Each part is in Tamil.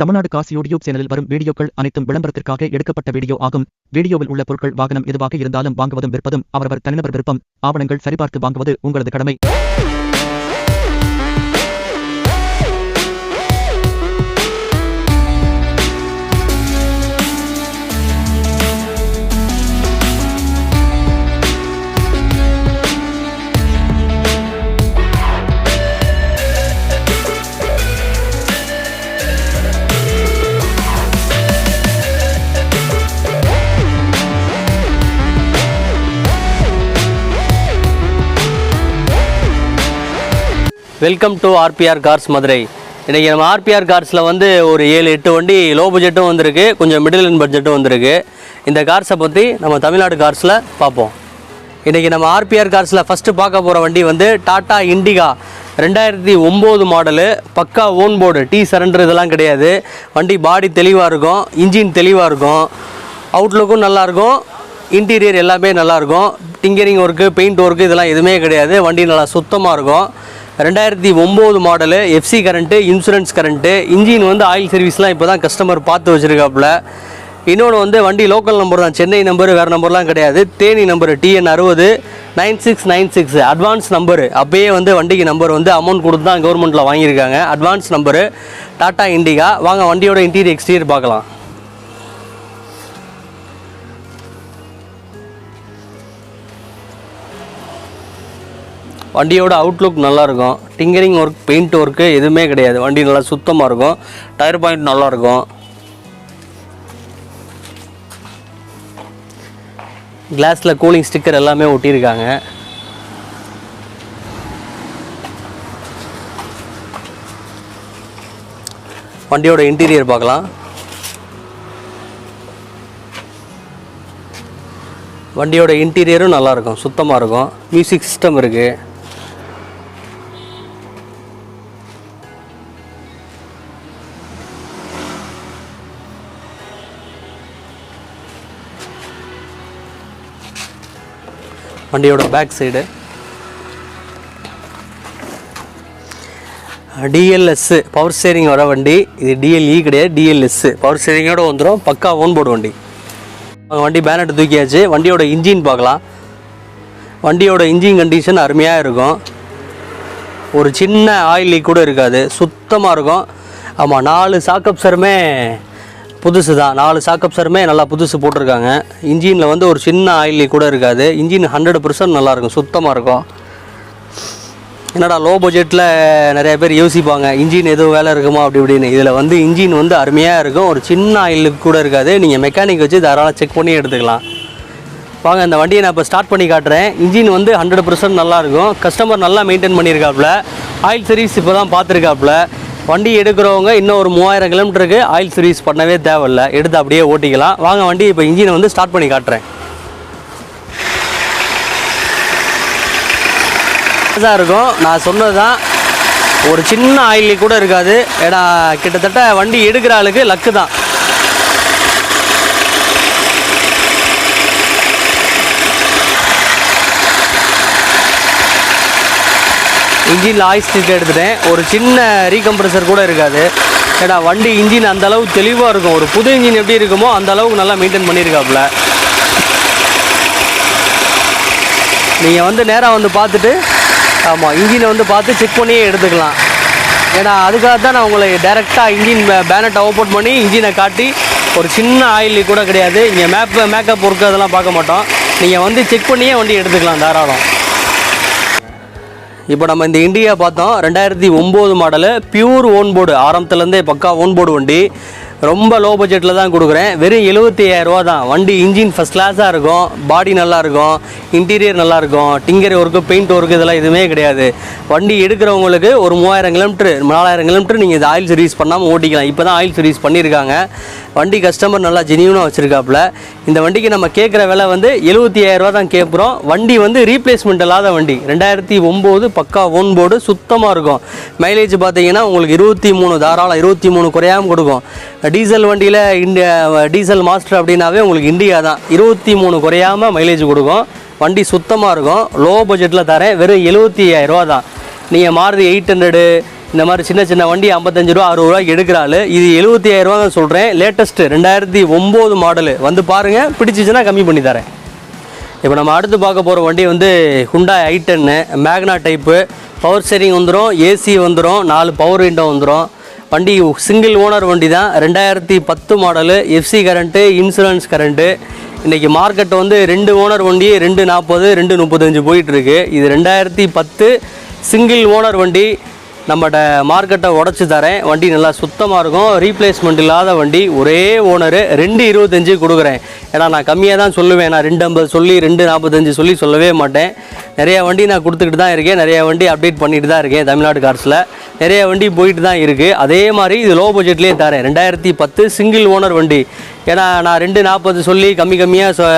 தமிழ்நாடு காசி யூடியூப் சேனலில் வரும் வீடியோக்கள் அனைத்தும் விளம்பரத்திற்காக எடுக்கப்பட்ட வீடியோ ஆகும். வீடியோவில் உள்ள பொருட்கள் வாகனம் எதுவாக இருந்தாலும் வாங்குவதும் விற்பதும் அவரவர் தனிநபர் விருப்பம் ஆவணங்கள் சரிபார்த்து வாங்குவது உங்களது கடமை. Welcome to RPR cars Madurai இன்றைக்கி நம்ம ஆர்பிஆர் கார்ஸில் வந்து ஒரு ஏழு எட்டு வண்டி லோ பட்ஜெட்டும் வந்திருக்கு. கொஞ்சம் மிடில் இன் பட்ஜெட்டும் வந்திருக்கு. இந்த கார்ஸை பற்றி நம்ம தமிழ்நாடு கார்ஸில் பார்ப்போம். இன்றைக்கி நம்ம ஆர்பிஆர் கார்ஸில் ஃபஸ்ட்டு பார்க்க போகிற வண்டி வந்து டாட்டா இண்டிகா ரெண்டாயிரத்தி ஒம்பது மாடலு பக்கா ஓன் போர்டு டீ சரண்டர் இதெல்லாம் கிடையாது. வண்டி பாடி தெளிவாக இருக்கும் இன்ஜின் தெளிவாக இருக்கும். அவுட்லுக்கும் நல்லாயிருக்கும் இன்டீரியர் எல்லாமே நல்லாயிருக்கும் டிங்கரிங் ஒர்க்கு பெயிண்ட் ஒர்க்கு இதெல்லாம் எதுவுமே கிடையாது. வண்டி நல்லா சுத்தமாக இருக்கும். ரெண்டாயிரத்தி ஒம்பது model FC current insurance current engine வந்து ஆயில் சர்வீஸ்லாம் இப்போ தான் கஸ்டமர் பார்த்து வச்சுருக்காப்புல. இன்னொன்று வந்து வண்டி லோக்கல் நம்பர் தான். சென்னை நம்பர் வேறு நம்பர்லாம் கிடையாது. தேனி நம்பர் டிஎன் அறுபது nine six nine six advance number அப்பயே வந்து வண்டிக்கு நம்பர் வந்து அமௌண்ட் கொடுத்து தான் கவர்மெண்ட்டில் வாங்கியிருக்காங்க. அட்வான்ஸ் நம்பரு டாடா இண்டிகா வாங்க வண்டியோட இன்டீரியர் எக்ஸ்டீரியர் பார்க்கலாம். வண்டியோட அவுட்லுக் நல்லாயிருக்கும் டிங்கரிங் ஒர்க் பெயிண்ட் ஒர்க்கு எதுவுமே கிடையாது. வண்டி நல்லா சுத்தமாக இருக்கும். டயர் பாயிண்ட் நல்லாயிருக்கும் கிளாஸில் கூலிங் ஸ்டிக்கர் எல்லாமே ஒட்டியிருக்காங்க. வண்டியோட இன்டீரியர் பார்க்கலாம். வண்டியோட இன்டீரியரும் நல்லாயிருக்கும் சுத்தமாக இருக்கும். மியூசிக் சிஸ்டம் இருக்குது வண்டியோட back side DLS power steering வர வண்டி. இது டிஎல்இ கிடையாது டிஎல்எஸ்ஸு பவர் ஸ்டேரிங்கோடு வந்துடும் பக்கா ஓன் போர்டு வண்டி. வண்டி பேனட் தூக்கியாச்சு. வண்டியோட இன்ஜின் பார்க்கலாம். வண்டியோட இன்ஜின் கண்டிஷன் அருமையாக இருக்கும். ஒரு சின்ன ஆயில் லீக் கூட இருக்காது சுத்தமாக இருக்கும். ஆமாம் நாலு சாக்கப்சருமே புதுசு தான் நாலு சாக்கப்சருமே நல்லா புதுசு போட்டிருக்காங்க. இன்ஜினில் வந்து ஒரு சின்ன ஆயிலி கூட இருக்காது. இன்ஜின் ஹண்ட்ரட் பர்சன்ட் நல்லாயிருக்கும். சுத்தமாக இருக்கும். என்னடா லோ பட்ஜெட்டில் நிறைய பேர் யோசிப்பாங்க. இன்ஜின் எதுவும் வேலை இருக்குமா அப்படி இப்படின்னு. இதில் வந்து இன்ஜின் வந்து அருமையாக இருக்கும். ஒரு சின்ன ஆயிலுக்கு கூட இருக்காது. நீங்கள் மெக்கானிக் வச்சு தாராளம் செக் பண்ணி எடுத்துக்கலாம். வாங்க இந்த வண்டியை நான் இப்போ ஸ்டார்ட் பண்ணி காட்டுறேன். இன்ஜின் வந்து ஹண்ட்ரட் பர்சன்ட் நல்லாயிருக்கும். கஸ்டமர் நல்லா மெயின்டைன் பண்ணியிருக்காப்புல. ஆயில் சர்வீஸ் இப்போ தான் பார்த்துருக்காப்புல. வண்டி எடுக்கிறவங்க இன்னும் ஒரு மூவாயிரம் கிலோமீட்டருக்கு ஆயில் சர்வீஸ் பண்ணவே தேவையில்ல. எடுத்து அப்படியே ஓட்டிக்கலாம். வாங்க வண்டி இப்போ இன்ஜினை வந்து ஸ்டார்ட் பண்ணி காட்டுறேன். தான் இருக்கும். நான் சொன்னது தான் ஒரு சின்ன ஆயில் கூட இருக்காது. ஏன்னா கிட்டத்தட்ட வண்டி எடுக்கிற ஆளுக்கு லக்கு தான். இன்ஜினில் ஆயில் ஸ்டிக் எடுத்துட்டேன். ஒரு சின்ன ரீகம்ப்ரஸர் கூட இருக்காது. ஏன்னா வண்டி இன்ஜின் அந்த அளவு தெளிவாக இருக்கும். ஒரு புது இன்ஜின் எப்படி இருக்குமோ அந்த அளவுக்கு நல்லா மெயின்டைன் பண்ணியிருக்காப்புல நீங்கள் வந்து நேராக வந்து பார்த்துட்டு ஆமாம் இன்ஜினை வந்து பார்த்து செக் பண்ணியே எடுத்துக்கலாம். ஏன்னா அதுக்காக தான் நான் உங்களை டேரெக்டாக இன்ஜின் பேனட்டை ஓப்பன் பண்ணி இன்ஜினை காட்டி ஒரு சின்ன ஆயில் கூட கிடையாது. இங்கே மேப் மேக்கப் ஒர்க்கு அதெல்லாம் பார்க்க மாட்டோம். நீங்கள் வந்து செக் பண்ணியே வண்டி எடுத்துக்கலாம் தாராளம். இப்போ நம்ம இந்த இண்டியா பார்த்தோம் ரெண்டாயிரத்தி ஒம்பது மாடலு பியூர் ஓன் போர்டு ஆரம்பத்துலேருந்தே பக்கா ஓன் போர்டு வண்டி. ரொம்ப லோ பட்ஜெட்டில் தான் கொடுக்குறேன். வெறும் எழுபத்தி ரூபா தான். வண்டி இன்ஜின் ஃபஸ்ட் கிளாஸாக இருக்கும். பாடி நல்லாயிருக்கும் இன்டீரியர் நல்லாயிருக்கும் டிங்கர் ஒர்க்கு பெயிண்ட் ஒர்க்கு இதெல்லாம் எதுவுமே கிடையாது. வண்டி எடுக்கிறவங்களுக்கு ஒரு மூவாயிரம் கிலோமீட்டர் நாலாயிரம் கிலோமீட்டர் நீங்கள் இது ஆயில் சர்வீஸ் பண்ணாமல் ஓட்டிக்கலாம். இப்போ தான் ஆயில் சர்வீஸ் பண்ணியிருக்காங்க. வண்டி கஸ்டமர் நல்லா ஜெனியூனாக வச்சுருக்காப்புல. இந்த வண்டிக்கு நம்ம கேட்குற விலை வந்து எழுபத்தி ஐயாயிரரூவா தான் கேட்குறோம் வண்டி வந்து ரீப்ளேஸ்மெண்ட் இல்லாத வண்டி. ரெண்டாயிரத்தி ஒம்பது பக்கா ஓன் போர்டு சுத்தமாக இருக்கும். மைலேஜ் பார்த்தீங்கன்னா உங்களுக்கு இருபத்தி மூணு தாராளம் இருபத்தி மூணு குறையாமல் கொடுக்கும். டீசல் வண்டியில் இண்டியா டீசல் மாஸ்டர் அப்படின்னாவே உங்களுக்கு இண்டியா தான். இருபத்தி மூணு குறையாமல் மைலேஜ் கொடுக்கும். வண்டி சுத்தமாக இருக்கும். லோ பட்ஜெட்டில் தரேன். வெறும் எழுபத்தி ஐயாயிரரூவா தான். நீங்கள் மாறுதி எயிட் ஹண்ட்ரடு இந்த மாதிரி சின்ன சின்ன வண்டி ஐம்பத்தஞ்சு ரூபா அறுபது ரூபாய்க்கு எடுக்கிறாள் இது எழுபத்தி ஆயிரரூவா ரூபா தான் சொல்கிறேன் லேட்டஸ்ட்டு ரெண்டாயிரத்தி ஒம்பது மாடலு வந்து பாருங்கள் பிடிச்சிச்சுன்னா கம்மி பண்ணி தரேன். இப்போ நம்ம அடுத்து பார்க்க போகிற வண்டி வந்து Hyundai i ten Magna type power steering வந்துடும் ஏசி வந்துடும் நாலு பவர் விண்டோ வந்துடும் வண்டி சிங்கிள் ஓனர் வண்டி தான் ரெண்டாயிரத்தி பத்து model FC current insurance current இன்றைக்கி மார்க்கெட் வந்து ரெண்டு ஓனர் வண்டி ரெண்டு நாற்பது ரெண்டு முப்பத்தஞ்சு போயிட்டுருக்கு இது ரெண்டாயிரத்தி பத்து சிங்கிள் ஓனர் வண்டி. நம்மகிட்ட மார்க்கெட்டை உடச்சி தரேன். வண்டி நல்லா சுத்தமாக இருக்கும். ரீப்ளேஸ்மெண்ட் இல்லாத வண்டி. ஒரே ஓனரு ரெண்டு இருபத்தஞ்சு கொடுக்குறேன். ஏன்னா நான் கம்மியாக தான் சொல்லுவேன். நான் ரெண்டு ஐம்பது சொல்லி ரெண்டு நாற்பத்தஞ்சு சொல்லி சொல்லவே மாட்டேன். நிறைய வண்டி நான் கொடுத்துக்கிட்டு தான் இருக்கேன். நிறைய வண்டி அப்டேட் பண்ணிட்டு தான் இருக்கேன் தமிழ்நாடு கார்ஸில் நிறைய வண்டி போயிட்டு தான் இருக்குது அதே மாதிரி இது லோ பட்ஜெட்லேயே தரேன். ரெண்டாயிரத்தி பத்து சிங்கிள் ஓனர் வண்டி. ஏன்னா நான் ரெண்டு நாற்பது சொல்லி கம்மி கம்மியாக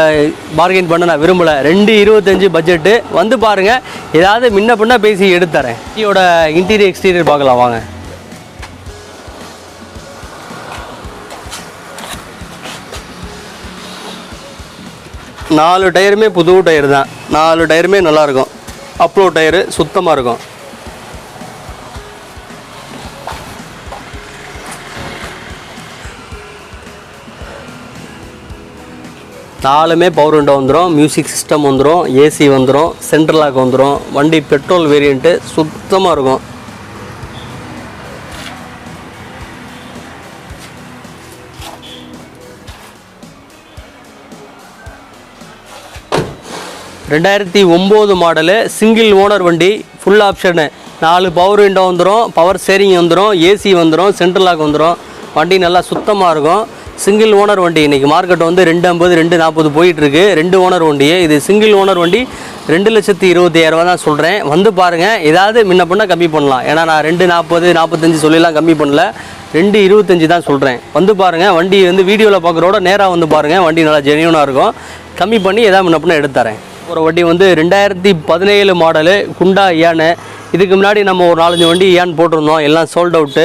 பார்கெயின் பண்ண நான் விரும்பலை. ரெண்டு இருபத்தஞ்சு பட்ஜெட்டு வந்து பாருங்கள் ஏதாவது முன்ன பின்ன பேசி எடுத்துறேன் வண்டியோட இன்டீரியர் எக்ஸ்டீரியர் பார்க்கலாம். வாங்க. நாலு டயருமே புது டயர் தான். நாலு டயருமே நல்லாயிருக்கும் அப்ளோ டயரு சுத்தமாக இருக்கும். நாலுமே பவர் விண்டோ வந்துடும் மியூசிக் சிஸ்டம் வந்துடும் ஏசி வந்துடும் சென்ட்ரலாக் வந்துடும் வண்டி பெட்ரோல் வேரியண்ட்டு சுத்தமாக இருக்கும். ரெண்டாயிரத்தி ஒம்பது மாடலு சிங்கிள் ஓனர் வண்டி ஃபுல் ஆப்ஷனு நாலு பவர் விண்டோ வந்துடும் பவர் ஸ்டேரிங் வந்துடும் ஏசி வந்துடும் சென்ட்ரல் லாக் வந்துடும் வண்டி நல்லா சுத்தமாக இருக்கும். சிங்கிள் ஓனர் வண்டி. இன்றைக்கி மார்க்கெட் வந்து ரெண்டு ஐம்பது ரெண்டு நாற்பது போயிட்டுருக்கு. ரெண்டு ஓனர் வண்டி இது சிங்கிள் ஓனர் வண்டி ரெண்டு லட்சத்தி இருபத்தி ஆயிரரூவா தான் சொல்கிறேன் வந்து பாருங்கள் ஏதாவது முன்ன பண்ணால் கம்மி பண்ணலாம். ஏன்னா நான் ரெண்டு நாற்பது நாற்பத்தஞ்சு சொல்லிலாம் கம்மி பண்ணல. ரெண்டு இருபத்தஞ்சி தான் சொல்கிறேன் வந்து பாருங்கள் வண்டி வந்து வீடியோவில் பார்க்குறோட நேராக வந்து பாருங்கள் வண்டி நல்லா ஜெனியூனாக இருக்கும். கம்மி பண்ணி எதாவது முன்ன பண்ண எடுத்து தரேன். ஒரு வண்டி வந்து ரெண்டாயிரத்தி பதினேழு மாடலு குண்டா ஏன்னு இதுக்கு முன்னாடி நம்ம ஒரு நாலஞ்சு வண்டி ஏன் போட்டிருந்தோம். எல்லாம் சோல்ட் அவுட்டு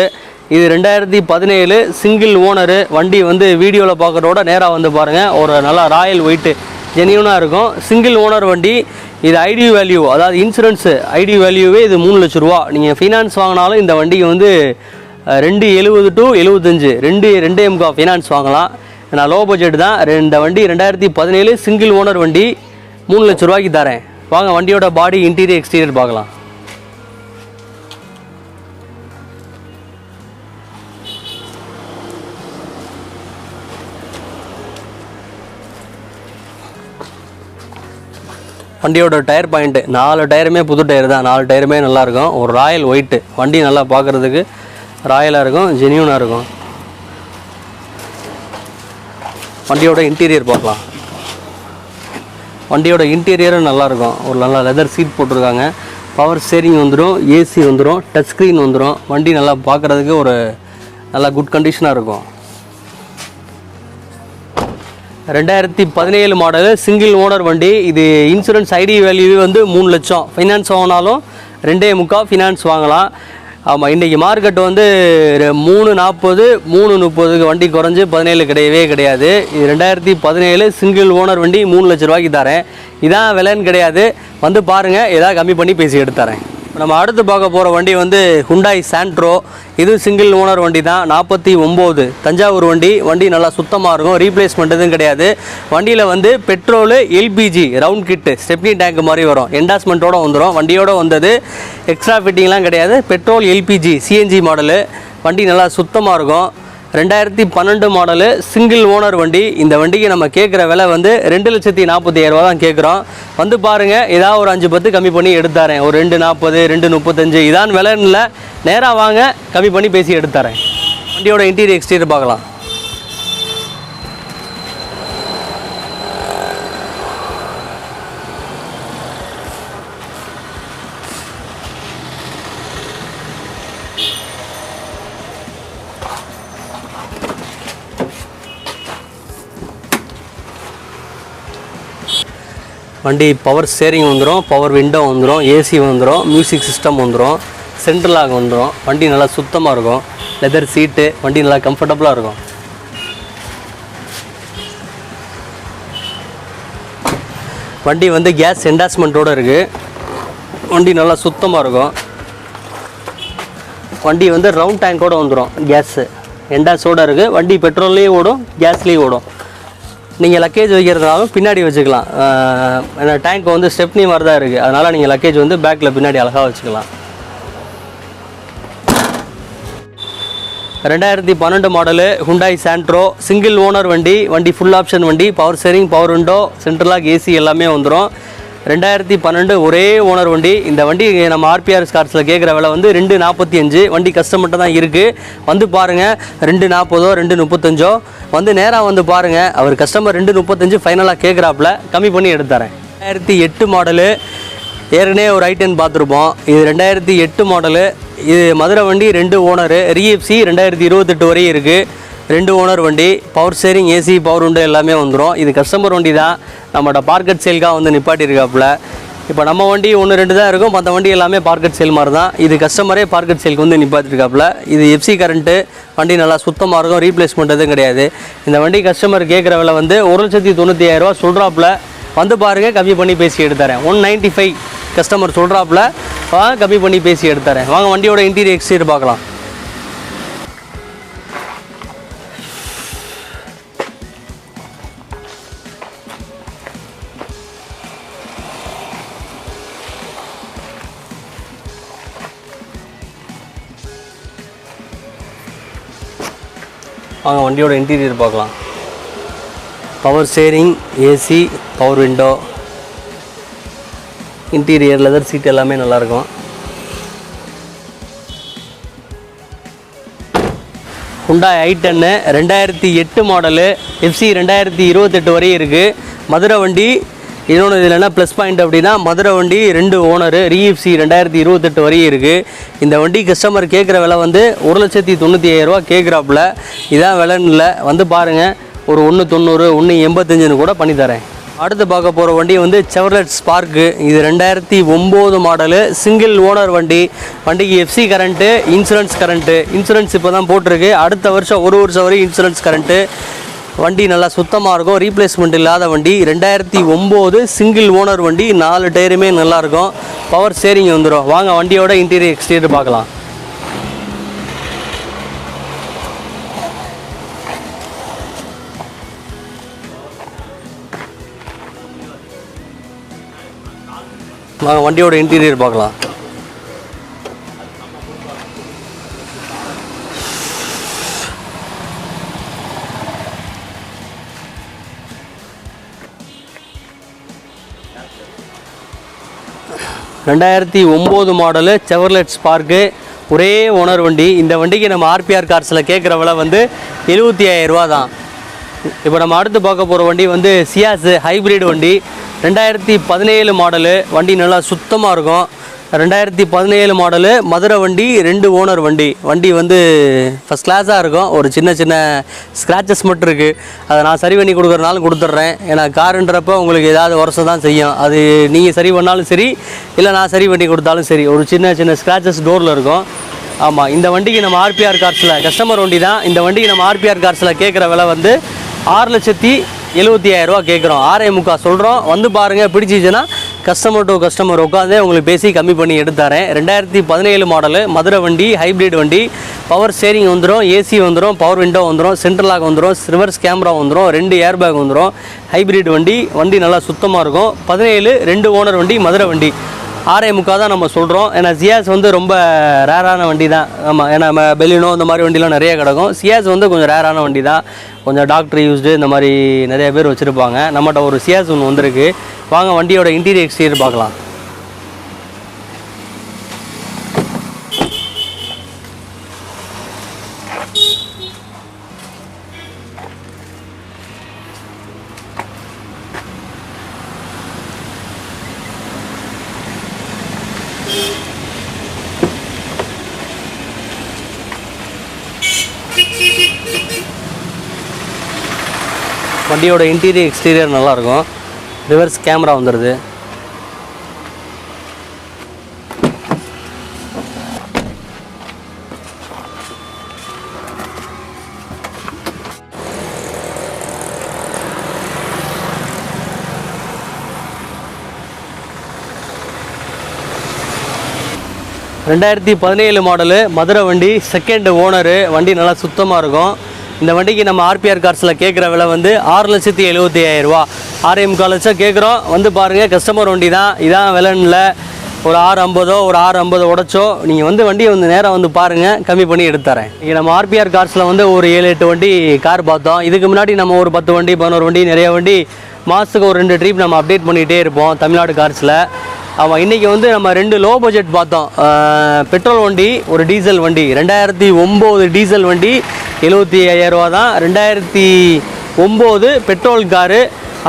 இது ரெண்டாயிரத்தி பதினேழு சிங்கிள் ஓனரு வண்டி வந்து வீடியோவில் பார்க்குறோட நேராக வந்து பாருங்கள் ஒரு நல்லா ராயல் ஒயிட்டு ஜெனியூனாக இருக்கும். சிங்கிள் ஓனர் வண்டி இது ஐடி வேல்யூ அதாவது இன்சூரன்ஸு ஐடி வேல்யூவே இது மூணு லட்ச ரூபா. நீங்கள் ஃபைனான்ஸ் வாங்கினாலும் இந்த வண்டிக்கு வந்து ரெண்டு எழுபது டு எழுபத்தஞ்சு ரெண்டு ரெண்டே எம்கா ஃபைனான்ஸ் வாங்கலாம். நான் லோ பட்ஜெட் தான். இந்த வண்டி ரெண்டாயிரத்தி பதினேழு சிங்கிள் ஓனர் வண்டி. மூணு லட்ச ரூபாய்க்கு தரேன். வாங்க வண்டியோட பாடி இன்டீரியர் எக்ஸ்டீரியர் பார்க்கலாம். வண்டியோட டயர் பாயிண்ட்டு நாலு டயருமே புது டயர் தான். நாலு டயருமே நல்லாயிருக்கும். ஒரு ராயல் ஒயிட்டு வண்டி நல்லா பார்க்குறதுக்கு ராயலாக இருக்கும் ஜெனியூனாக இருக்கும். வண்டியோட இன்டீரியர் பார்க்கலாம். வண்டியோட இன்டீரியரும் நல்லாயிருக்கும். ஒரு நல்ல லெதர் சீட் போட்டிருக்காங்க. பவர் ஸ்டேரிங் வந்துடும் ஏசி வந்துடும் டச் ஸ்க்ரீன் வந்துடும் வண்டி நல்லா பார்க்குறதுக்கு ஒரு நல்லா குட் கண்டிஷனாக இருக்கும். ரெண்டாயிரத்தி பதினேழு மாடலு சிங்கிள் ஓனர் வண்டி. இது இன்சூரன்ஸ் ஐடி வேல்யூ வந்து மூணு லட்சம். ஃபைனான்ஸ் வாங்கினாலும் ரெண்டே முக்கால் ஃபினான்ஸ் வாங்கலாம். ஆமாம் இன்றைக்கி மார்க்கெட் வந்து ரெ- மூணு நாற்பது மூணு முப்பதுக்கு வண்டி குறைஞ்சி பதினேழு கிடையவே கிடையாது. இது ரெண்டாயிரத்தி பதினேழு சிங்கிள் ஓனர் வண்டி மூணு லட்ச ரூபாய்க்கு தரேன். இதான் விலைன்னு கிடையாது. வந்து பாருங்கள் ஏதாவது கம்மி பண்ணி பேசி எடுத்து தரேன். நம்ம அடுத்து பார்க்க போகிற வண்டி வந்து ஹுண்டாய் சாண்ட்ரோ இது சிங்கிள் ஓனர் வண்டி தான் நாற்பத்தி ஒம்பது. தஞ்சாவூர் வண்டி. வண்டி நல்லா சுத்தமாக இருக்கும். ரீப்ளேஸ்மெண்ட் எதுவும் கிடையாது. வண்டியில் வந்து petrol LPG round kit stepney tank மாதிரி வரும். என்டாஸ்மெண்ட்டோட வந்துடும் வண்டியோட வந்தது எக்ஸ்ட்ரா ஃபிட்டிங்லாம் கிடையாது. பெட்ரோல் எல்பிஜி சிஎன்ஜி மாடலு வண்டி நல்லா சுத்தமாக இருக்கும். ரெண்டாயிரத்தி பன்னெண்டு மாடலு சிங்கிள் ஓனர் வண்டி. இந்த வண்டிக்கு நம்ம கேட்குற விலை வந்து ரெண்டு லட்சத்தி நாற்பத்தி ரூபா தான் கேட்குறோம். வந்து பாருங்கள் ஏதாவது ஒரு அஞ்சு பத்து கம்மி பண்ணி எடுத்தாரேன் ஒரு ரெண்டு நாற்பது ரெண்டு முப்பத்தஞ்சு இதான் விலைன்னு இல்லை. நேராக வாங்க கம்மி பண்ணி பேசி எடுத்தாரேன் வண்டியோட இன்டீரியர் எக்ஸ்டீரியர் பார்க்கலாம். வண்டி பவர் ஸ்டேரிங் வந்துடும் பவர் விண்டோ வந்துடும் ஏசி வந்துடும் மியூசிக் சிஸ்டம் வந்துடும் சென்ட்ரலாக வந்துடும் வண்டி நல்லா சுத்தமாக இருக்கும். லெதர் சீட்டு வண்டி நல்லா கம்ஃபர்டபுளாக இருக்கும். வண்டி வந்து கேஸ் என்டாஸ்மெண்ட்டோடு இருக்குது வண்டி நல்லா சுத்தமாக இருக்கும். வண்டி வந்து ரவுண்ட் டேங்கோட வந்துடும் கேஸு என்டாஸோடு இருக்குது வண்டி பெட்ரோல்லையும் ஓடும் கேஸ்லேயும் ஓடும். நீங்கள் லக்கேஜ் வைக்கிறதுனாலும் பின்னாடி வச்சுக்கலாம். ஏன்னா டேங்க் வந்து ஸ்டெப்னி மாதிரி தான் இருக்குது அதனால் நீங்கள் லக்கேஜ் வந்து பேக்கில் பின்னாடி அழகாக வச்சுக்கலாம். ரெண்டாயிரத்தி பன்னெண்டு model Hyundai Santro single owner வண்டி வண்டி ஃபுல் ஆப்ஷன் வண்டி power steering power window central lock AC எல்லாமே வந்துடும் ரெண்டாயிரத்தி பன்னெண்டு ஒரே ஓனர் வண்டி. இந்த வண்டி நம்ம ஆர்பிஆர் கார்ஸில் கேட்குற விலை வந்து ரெண்டு நாற்பத்தி அஞ்சு. வண்டி கஸ்டமர்கிட்ட தான் இருக்குது வந்து பாருங்கள் ரெண்டு நாற்பதோ ரெண்டு முப்பத்தஞ்சோ. வந்து நேராக வந்து பாருங்கள் அவர் கஸ்டமர் ரெண்டு முப்பத்தஞ்சு ஃபைனலாக கேட்குறாப்புல கம்மி பண்ணி எடுத்துறேன் ரெண்டாயிரத்தி எட்டு மாடலு ஏற்கனவே ஒரு ஐட்டன் பார்த்துருப்போம். இது ரெண்டாயிரத்தி எட்டு மாடலு இது மதுரை வண்டி ரெண்டு ஓனரு ரிஎஃப்சி ரெண்டாயிரத்தி இருபத்தெட்டு வரையும் இருக்குது ரெண்டு ஓனர் வண்டி பவர் ஸ்டேரிங் ஏசி பவர் உண்டு எல்லாமே வந்துடும் இது கஸ்டமர் வண்டி தான் நம்மளோட பார்க்கெட் சேல்காக வந்து நிப்பாட்டியிருக்காப்புல இப்போ நம்ம வண்டி ஒன்று ரெண்டு தான் இருக்கும். மற்ற வண்டி எல்லாமே பார்க்கெட் சேல் மாதிரி தான் இது கஸ்டமரே பார்க்கெட் சேலுக்கு வந்து நிப்பாட்டிருக்காப்புல. இது எஃப்சி கரண்ட்டு வண்டி நல்லா சுத்தமாக இருக்கும். ரீப்ளேஸ்மெண்ட் எதுவும் கிடையாது. இந்த வண்டி கஸ்டமர் கேட்குற விலை வந்து ஒரு லட்சத்தி தொண்ணூற்றி ஆயிரரூவா சொல்கிறாப்புல வந்து பாருங்கள் கம்மி பண்ணி பேசி எடுத்துறேன். ஒன் நைன்ட்டி ஃபைவ் கஸ்டமர் சொல்கிறாப்புல வாங்க கம்மி பண்ணி பேசி எடுத்துறேன். வாங்க வண்டியோட இன்டீரியர் எக்ஸ்டீரியர் பார்க்கலாம். வாங்க வண்டியோட இன்டீரியர் பார்க்கலாம். Power steering AC power window interior leather seat எல்லாமே நல்லாயிருக்கும். ஹுண்டாய் ஐ டென்னு ரெண்டாயிரத்தி எட்டு மாடலு எஃப்சி ரெண்டாயிரத்தி இருபத்தெட்டு வரையும் இருக்குது மதுரை வண்டி இன்னொன்று இதில் என்ன ப்ளஸ் பாயிண்ட் அப்படின்னா மதுரை வண்டி ரெண்டு ஓனரு ரீஎஃப்சி ரெண்டாயிரத்தி இருபத்தெட்டு வரையும் இருக்குது இந்த வண்டி கஸ்டமர் கேட்குற விலை வந்து ஒரு லட்சத்தி தொண்ணூற்றி ஐயாயிரரூவா கேட்குறாப்புல இதான் விலைன்னு இல்லை. வந்து பாருங்கள் ஒரு ஒன்று தொண்ணூறு ஒன்று எண்பத்தஞ்சுன்னு கூட பண்ணித்தரேன் அடுத்து பார்க்க போகிற வண்டி வந்து செவர்லெட் ஸ்பார்க்கு இது ரெண்டாயிரத்தி ஒம்பது மாடலு சிங்கிள் ஓனர் வண்டி. வண்டிக்கு FC current insurance current insurance இப்போ தான் போட்டிருக்கு. அடுத்த வருஷம் ஒரு வருஷம் வரையும் இன்சூரன்ஸ் கரண்ட்டு வண்டி நல்லா சுத்தமாக இருக்கும். ரீப்ளேஸ்மெண்ட் இல்லாத வண்டி. ரெண்டாயிரத்தி ஒம்பது சிங்கிள் ஓனர் வண்டி. நாலு டயருமே நல்லாயிருக்கும் பவர் ஸ்டேரிங் வந்துடும் வாங்க வண்டியோட இன்டீரியர் எக்ஸ்டீரியர் பார்க்கலாம். வாங்க வண்டியோட இன்டீரியர் பார்க்கலாம். ரெண்டாயிரத்தி ஒம்பது மாடலு செவர்லெட் ஸ்பார்க்கு ஒரே ஓனர் வண்டி. இந்த வண்டிக்கு நம்ம ஆர்பிஆர் கார்ஸில் கேட்குற விலை வந்து எழுபத்தி ஐயாயிரரூவா தான் இப்போ நம்ம அடுத்து பார்க்க போகிற வண்டி வந்து சியாஸு ஹைப்ரிட் வண்டி. ரெண்டாயிரத்தி பதினேழு மாடலு. வண்டி நல்லா சுத்தமாக இருக்கும். ரெண்டாயிரத்தி பதினேழு மாடலு மதுரை வண்டி ரெண்டு ஓனர் வண்டி. வண்டி வந்து ஃபஸ்ட் கிளாஸாக இருக்கும். ஒரு சின்ன சின்ன ஸ்க்ராச்சஸ் மட்டும் இருக்குது அதை நான் சரி பண்ணி கொடுக்குறனாலும் கொடுத்துட்றேன். ஏன்னா காருன்றப்ப உங்களுக்கு ஏதாவது உரசை தான் செய்யும். அது நீங்கள் சரி பண்ணாலும் சரி இல்லை நான் சரி பண்ணி கொடுத்தாலும் சரி. ஒரு சின்ன சின்ன ஸ்க்ராச்சஸ் டோரில் இருக்கும். ஆமாம் இந்த வண்டிக்கு நம்ம ஆர்பிஆர் கார்ஸில் கஸ்டமர் வண்டி தான். இந்த வண்டிக்கு நம்ம ஆர்பிஆர் கார்ஸில் கேட்குற விலை வந்து ஆறு லட்சத்தி எழுபத்தி ஆயிரரூவா கேட்குறோம். ஆறே முக்கா சொல்கிறோம் வந்து பாருங்கள் பிடிச்சிச்சுன்னா கஸ்டமர் டு கஸ்டமர் உட்காந்து உங்களுக்கு பேசி கம்மி பண்ணி எடுத்தாரேன் ரெண்டாயிரத்தி பதினேழு மாடலு மதுரை வண்டி ஹைப்ரிட் வண்டி. பவர் ஸ்டேரிங் வந்துடும் ஏசி வந்துடும் பவர் விண்டோ வந்துடும் சென்ட்ரலாக வந்துடும் ரிவர்ஸ் கேமரா வந்துடும் ரெண்டு ஏர் பேக் வந்துடும் ஹைப்ரிட் வண்டி வண்டி நல்லா சுத்தமாக இருக்கும். பதினேழு ரெண்டு ஓனர் வண்டி மதுரை வண்டி. ஆறே முக்கால் தான் நம்ம சொல்கிறோம் ஏன்னா சியாஸ் வந்து ரொம்ப ரேரான வண்டி தான் ஆமாம் ஏன்னா நம்ம பெலினோ இந்த மாதிரி வண்டிலாம் நிறைய கிடக்கும். சியாஸ் வந்து கொஞ்சம் ரேரான வண்டி தான் கொஞ்சம் டாக்டர் யூஸ்டு இந்த மாதிரி நிறைய பேர் வச்சுருப்பாங்க. நம்மகிட்ட ஒரு சியாஸ் ஒன்று வந்திருக்கு. வாங்க வண்டியோட இன்டீரியர் எக்ஸ்டீரியர் பார்க்கலாம். வண்டியோட இன்டீரியர் எக்ஸ்டீரியர் நல்லாயிருக்கும். ரிவர்ஸ் கேமரா வந்துடுது ரெண்டாயிரத்தி பதினேழு மாடலு மதுரை வண்டி செகண்ட் ஓனரு வண்டி நல்லா சுத்தமாக இருக்கும். இந்த வண்டிக்கு நம்ம ஆர்பிஆர் கார்ஸில் கேட்குற விலை வந்து ஆறு லட்சத்தி எழுபத்தி ஐயாயிரரூவா ஆர்எம் காலேஜாக கேட்குறோம் வந்து பாருங்கள் கஸ்டமர் வண்டி தான். இதான் விலைன்னு ஒரு ஆறு ஐம்பதோ ஒரு ஆறு ஐம்பது உடச்சோ நீங்கள் வந்து வண்டியை வந்து நேராக வந்து பாருங்கள் கம்மி பண்ணி எடுத்து தரேன் இங்கே நம்ம ஆர்பிஆர் கார்ஸில் வந்து ஒரு ஏழு எட்டு வண்டி கார் பார்த்தோம். இதுக்கு முன்னாடி நம்ம ஒரு பத்து வண்டி பதினோரு வண்டி நிறைய வண்டி மாதத்துக்கு ஒரு ரெண்டு ட்ரிப் நம்ம அப்டேட் பண்ணிகிட்டே இருப்போம் தமிழ்நாடு கார்ஸில் ஆமாம் இன்றைக்கி வந்து நம்ம ரெண்டு லோ பட்ஜெட் பார்த்தோம் பெட்ரோல் வண்டி ஒரு டீசல் வண்டி. ரெண்டாயிரத்தி ஒம்பது டீசல் வண்டி எழுபத்தி ஐயாயிரரூவா தான். ரெண்டாயிரத்தி ஒம்பது பெட்ரோல் காரு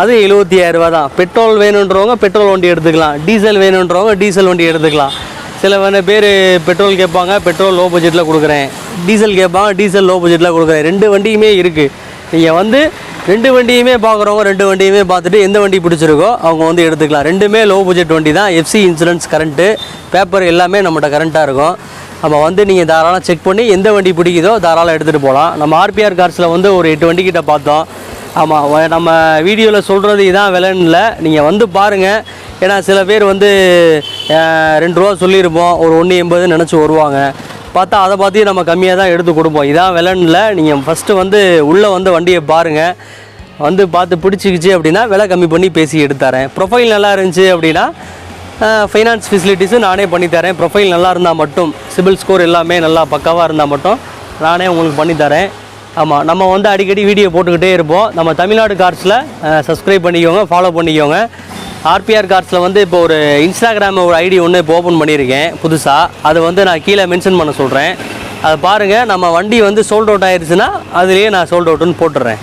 அது எழுபத்தி ஐயாயிரரூவா தான். பெட்ரோல் வேணுன்றவங்க பெட்ரோல் வண்டி எடுத்துக்கலாம். டீசல் வேணுன்றவங்க டீசல் வண்டி எடுத்துக்கலாம். சில வேணா பேர் பெட்ரோல் கேட்பாங்க பெட்ரோல் லோ பட்ஜெட்டில் கொடுக்குறேன். டீசல் கேட்பாங்க டீசல் லோ பட்ஜெட்டில் கொடுக்குறேன். ரெண்டு வண்டியுமே இருக்குது நீங்கள் வந்து ரெண்டு வண்டியுமே பார்க்குறவங்க ரெண்டு வண்டியுமே பார்த்துட்டு எந்த வண்டி பிடிச்சிருக்கோ அவங்க வந்து எடுத்துக்கலாம். ரெண்டுமே லோ பட்ஜெட் வண்டி தான். எஃப்சி இன்சூரன்ஸ் கரண்ட்டு பேப்பர் எல்லாமே நம்மகிட்ட கரண்ட்டாக இருக்கும். நம்ம வந்து நீங்கள் தாராளம் செக் பண்ணி எந்த வண்டி பிடிக்குதோ தாராளம் எடுத்துகிட்டு போகலாம் நம்ம ஆர்பிஆர் கார்ஸில் வந்து ஒரு எட்டு வண்டி கிட்ட பார்த்தோம் ஆமாம் நம்ம வீடியோவில் சொல்கிறது இதான் விலைன்னு இல்லை. நீங்கள் வந்து பாருங்கள் ஏன்னா சில பேர் வந்து ரெண்டு ரூபா சொல்லியிருப்போம். ஒரு ஒன்று எண்பதுன்னு நினச்சி வருவாங்க. பார்த்தா அதை பார்த்து நம்ம கம்மியாக தான் எடுத்து கொடுப்போம். இதான் விலைன்னு இல்லை நீங்கள் ஃபஸ்ட்டு வந்து உள்ளே வந்து வண்டியை பாருங்கள் வந்து பார்த்து பிடிச்சிக்கிச்சு அப்படின்னா விலை கம்மி பண்ணி பேசி எடுத்துறேன் ப்ரொஃபைல் நல்லா இருந்துச்சு அப்படின்னா ஃபைனான்ஸ் ஃபெசிலிட்டிஸும் நானே பண்ணித்தரேன் ப்ரொஃபைல் நல்லா இருந்தால் மட்டும் சிபில் ஸ்கோர் எல்லாமே நல்லா பக்காவாக இருந்தால் மட்டும் நானே உங்களுக்கு பண்ணித்தரேன் ஆமாம் நம்ம வந்து அடிக்கடி வீடியோ போட்டுக்கிட்டே இருப்போம். நம்ம தமிழ்நாடு கார்ஸில் சப்ஸ்கிரைப் பண்ணிக்கோங்க ஃபாலோ பண்ணிக்கோங்க. ஆர்பிஆர் கார்ஸில் வந்து இப்போ ஒரு இன்ஸ்டாகிராம் ஒரு ஐடி ஒன்று இப்போ ஓப்பன் பண்ணியிருக்கேன் புதுசாக அது வந்து நான் கீழே மென்ஷன் பண்ண சொல்கிறேன் அதை பாருங்கள் நம்ம வண்டி வந்து சோல்ட் அவுட் ஆயிடுச்சுன்னா அதுலேயே நான் சோல்ட் அவுட்டுன்னு போட்டுடுறேன்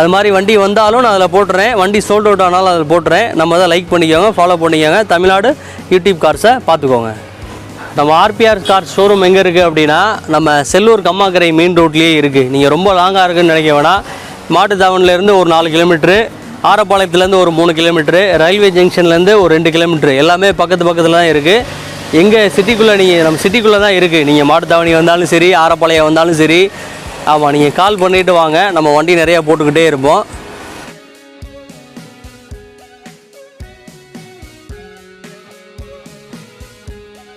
அது மாதிரி வண்டி வந்தாலும் நான் அதில் போட்டுறேன். வண்டி சோல்ட் அவுட் ஆனாலும் அதில் போட்டுறேன். நம்ம தான் லைக் பண்ணிக்கோங்க ஃபாலோ பண்ணிக்கோங்க. தமிழ்நாடு யூடியூப் கார்ஸை பார்த்துக்கோங்க. நம்ம ஆர்பிஆர் கார் ஷோரூம் எங்கே இருக்குது அப்படின்னா நம்ம செல்லூர் கம்மாக்கரை மெயின் ரோட்லேயே இருக்குது நீங்கள் ரொம்ப லாங்காக இருக்குன்னு நினைக்க வேணாம். மாட்டுத்தாவணிலேருந்து ஒரு நாலு கிலோமீட்ரு ஆரப்பாளையத்துலேருந்து ஒரு மூணு கிலோமீட்ரு ரயில்வே ஜங்ஷன்லேருந்து ஒரு ரெண்டு கிலோமீட்ரு எல்லாமே பக்கத்து பக்கத்தில் தான் இருக்குது எங்கள் சிட்டிக்குள்ளே நீங்கள் நம்ம சிட்டிக்குள்ளே தான் இருக்குது நீங்கள் மாட்டுத்தாவணி வந்தாலும் சரி ஆரப்பாளையம் வந்தாலும் சரி. ஆமாம் நீங்கள் கால் பண்ணிவிட்டு வாங்க. நம்ம வண்டி நிறையா போட்டுக்கிட்டே இருப்போம்.